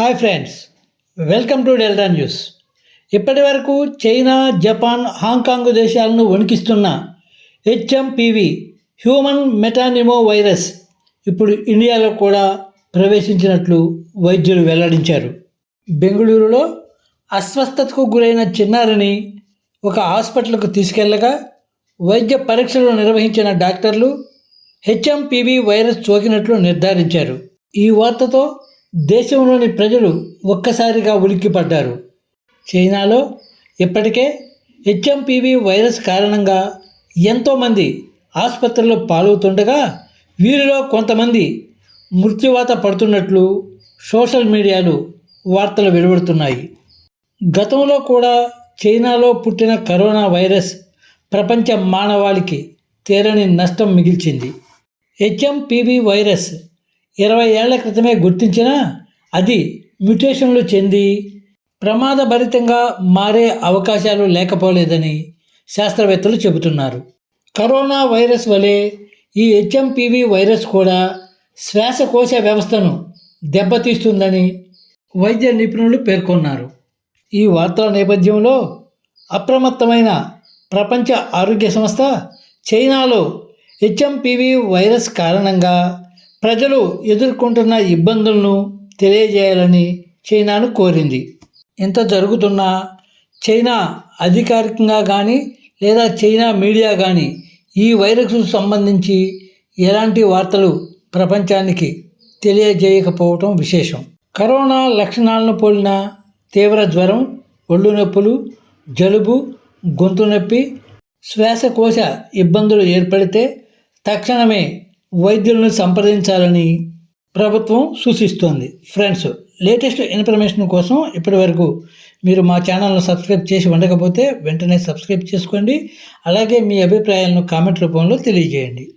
Hi friends welcome to Delta News. ఇప్పటి వరకు China Japan Hong Kong దేశాలను వణికిస్తున్న హెచ్ఎంపివి హ్యూమన్ మెటానిమో వైరస్ ఇప్పుడు ఇండియాలో కూడా ప్రవేశించినట్లు వైద్యులు వెల్లడించారు. బెంగళూరులో అస్వస్థతకు గురైన చిన్నారిని ఒక హాస్పిటల్కు తీసుకెళ్ళగా వైద్య పరీక్షలు నిర్వహించిన డాక్టర్లు హెచ్ఎంపివి వైరస్ సోకినట్లు నిర్ధారించారు. ఈ వార్తతో దేశంలోని ప్రజలు ఒక్కసారిగా ఉలిక్కిపడ్డారు. చైనాలో ఇప్పటికే హెచ్ఎంపివి వైరస్ కారణంగా ఎంతోమంది ఆసుపత్రిలో పాల్గొతుండగా వీరిలో కొంతమంది మృత్యువాత పడుతున్నట్లు సోషల్ మీడియాలు వార్తలు వెలువడుతున్నాయి. గతంలో కూడా చైనాలో పుట్టిన కరోనా వైరస్ ప్రపంచ మానవాళికి తీరని నష్టం మిగిల్చింది. హెచ్ఎంపివి వైరస్ ఇరవై ఏళ్ళ క్రితమే గుర్తించినా అది మ్యుటేషన్లు చెంది ప్రమాదభరితంగా మారే అవకాశాలు లేకపోలేదని శాస్త్రవేత్తలు చెబుతున్నారు. కరోనా వైరస్ వలె ఈ హెచ్ఎంపివి వైరస్ కూడా శ్వాసకోశ వ్యవస్థను దెబ్బతీస్తుందని వైద్య నిపుణులు పేర్కొన్నారు. ఈ వార్తల నేపథ్యంలో అప్రమత్తమైన ప్రపంచ ఆరోగ్య సంస్థ చైనాలో హెచ్ఎంపివి వైరస్ కారణంగా ప్రజలు ఎదుర్కొంటున్న ఇబ్బందులను తెలియజేయాలని చైనాను కోరింది. ఇంత జరుగుతున్నా చైనా అధికారికంగా కానీ లేదా చైనా మీడియా కానీ ఈ వైరస్కు సంబంధించి ఎలాంటి వార్తలు ప్రపంచానికి తెలియజేయకపోవటం విశేషం. కరోనా లక్షణాలను పోలిన తీవ్ర జ్వరం ఒళ్ళు నొప్పులు జలుబు గొంతు నొప్పి శ్వాసకోశ ఇబ్బందులు ఏర్పడితే తక్షణమే వైద్యులను సంప్రదించాలని ప్రభుత్వం సూచిస్తోంది. ఫ్రెండ్స్ లేటెస్ట్ ఇన్ఫర్మేషన్ కోసం ఇప్పటివరకు మీరు మా ఛానల్ను సబ్స్క్రైబ్ చేసి ఉండకపోతే వెంటనే సబ్స్క్రైబ్ చేసుకోండి. అలాగే మీ అభిప్రాయాలను కామెంట్ రూపంలో తెలియజేయండి.